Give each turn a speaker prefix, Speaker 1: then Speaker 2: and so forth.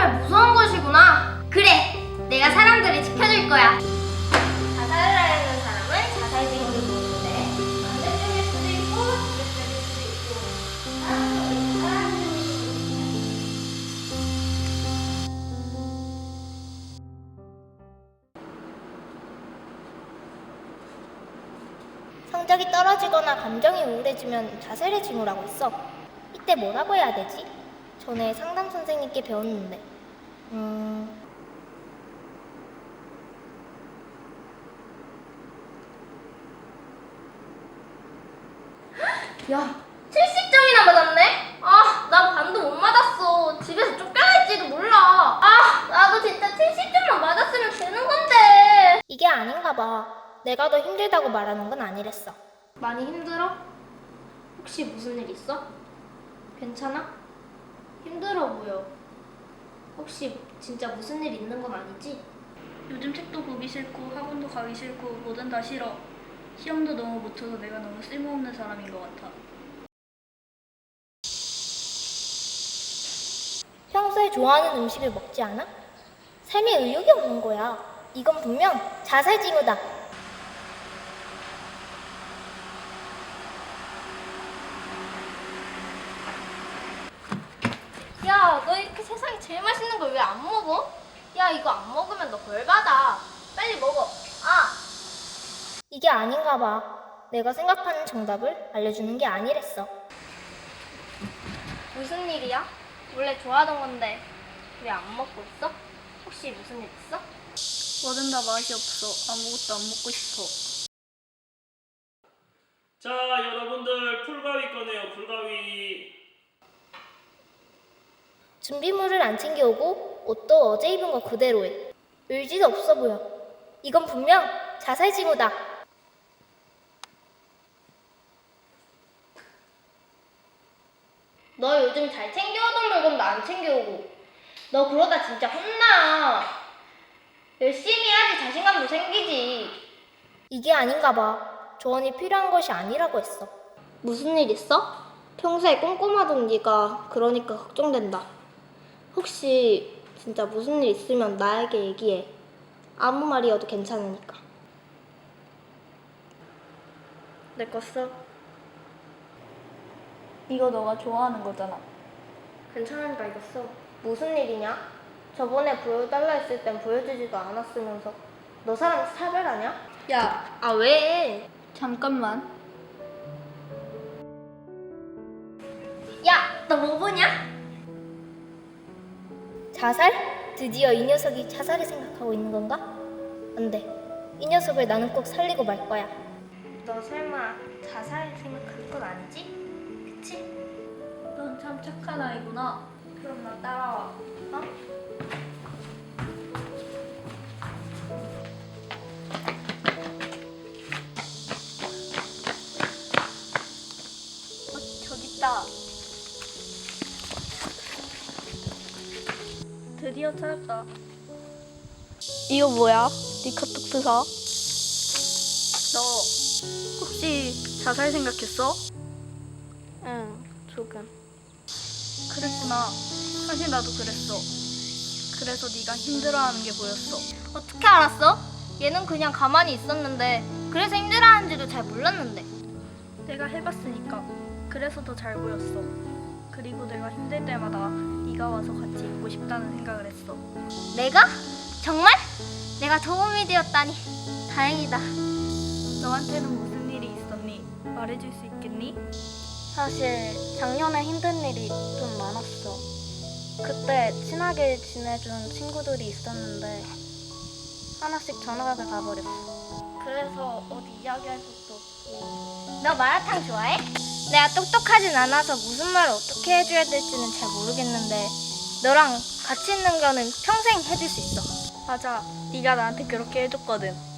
Speaker 1: 정말 무서운 것이구나. 그래, 내가 사람들을 지켜줄 거야. 자살을 하려는 사람은 자살 징후를 보는데 반대쪽일 수도 있고 반대쪽일 수도 있고 사람들이 성적이 떨어지거나 감정이 우울해지면 자살의 징후라고 했어. 이때 뭐라고 해야 되지? 전에 상담 선생님께 배웠는데. 음. 야, 70점이나 맞았네? 아, 나 반도 못 맞았어. 집에서 쫓겨날지도 몰라. 아, 나도 진짜 70점만 맞았으면 되는 건데. 이게 아닌가 봐. 내가 더 힘들다고 말하는 건 아니랬어. 많이 힘들어? 혹시 무슨 일 있어? 괜찮아? 힘들어 보여. 혹시 진짜 무슨 일 있는 건 아니지?
Speaker 2: 요즘 책도 보기 싫고 학원도 가기 싫고 뭐든 다 싫어. 시험도 너무 못 쳐서 내가 너무 쓸모없는 사람인 것 같아.
Speaker 1: 평소에 좋아하는 음식을 먹지 않아? 삶에 의욕이 없는 거야. 이건 분명 자살 징후다. 야, 너 이렇게 세상에 제일 맛있는 걸 왜 안 먹어? 야, 이거 안 먹으면 너 벌 받아. 빨리 먹어. 아! 이게 아닌가 봐. 내가 생각하는 정답을 알려주는 게 아니랬어. 무슨 일이야? 원래 좋아하던 건데 왜 안 먹고 있어? 혹시 무슨 일 있어?
Speaker 2: 뭐든 다 맛이 없어. 아무것도 안 먹고 싶어.
Speaker 3: 자 여러분들 풀가위 꺼내요 풀가위
Speaker 1: 준비물을 안 챙겨오고 옷도 어제 입은 거 그대로 해. 의지도 없어 보여. 이건 분명 자살 징후다. 너 요즘 잘 챙겨오던 물건도 안 챙겨오고 너 그러다 진짜 혼나. 열심히 해야지 자신감도 생기지. 이게 아닌가 봐. 조언이 필요한 것이 아니라고 했어. 무슨 일 있어? 평소에 꼼꼼하던 네가 그러니까 걱정된다. 혹시 진짜 무슨 일 있으면 나에게 얘기해. 아무 말이어도 괜찮으니까.
Speaker 2: 내 거 써. 이거 너가 좋아하는 거잖아.
Speaker 1: 괜찮으니까 이거 써. 무슨 일이냐? 저번에 보여달라 했을 땐 보여주지도 않았으면서 너 사람 차별하냐?
Speaker 2: 야,
Speaker 1: 아 왜?
Speaker 2: 잠깐만.
Speaker 1: 야, 너 뭐 보냐? 자살? 드디어 이 녀석이 자살을 생각하고 있는 건가? 안 돼. 이 녀석을 나는 꼭 살리고 말 거야. 너 설마 자살 생각할 건 아니지? 그치?
Speaker 2: 넌 참 착한 아이구나.
Speaker 1: 그럼 나 따라와. 어?
Speaker 2: 어, 드디어 찾았다. 이거 뭐야? 네 카톡 스사? 너 혹시 자살 생각했어?
Speaker 1: 응, 조금.
Speaker 2: 그랬구나. 사실 나도 그랬어. 그래서 네가 힘들어하는 게 보였어.
Speaker 1: 어떻게 알았어? 얘는 그냥 가만히 있었는데 그래서 힘들어하는지도 잘 몰랐는데.
Speaker 2: 내가 해봤으니까. 그래서 더 잘 보였어. 그리고 내가 힘들 때마다 네가 와서 같이 있고 싶다는 생각을 했어.
Speaker 1: 내가? 정말? 내가 도움이 되었다니 다행이다.
Speaker 2: 너한테는 무슨 일이 있었니? 말해줄 수 있겠니?
Speaker 1: 사실 작년에 힘든 일이 좀 많았어. 그때 친하게 지내준 친구들이 있었는데 하나씩 전화가 가버렸어. 그래서 어디 이야기할 것도 없고. 너 마라탕 좋아해? 내가 똑똑하진 않아서 무슨 말을 어떻게 해줘야 될지는 잘 모르겠는데 너랑 같이 있는 거는 평생 해줄 수 있어.
Speaker 2: 맞아. 네가 나한테 그렇게 해줬거든.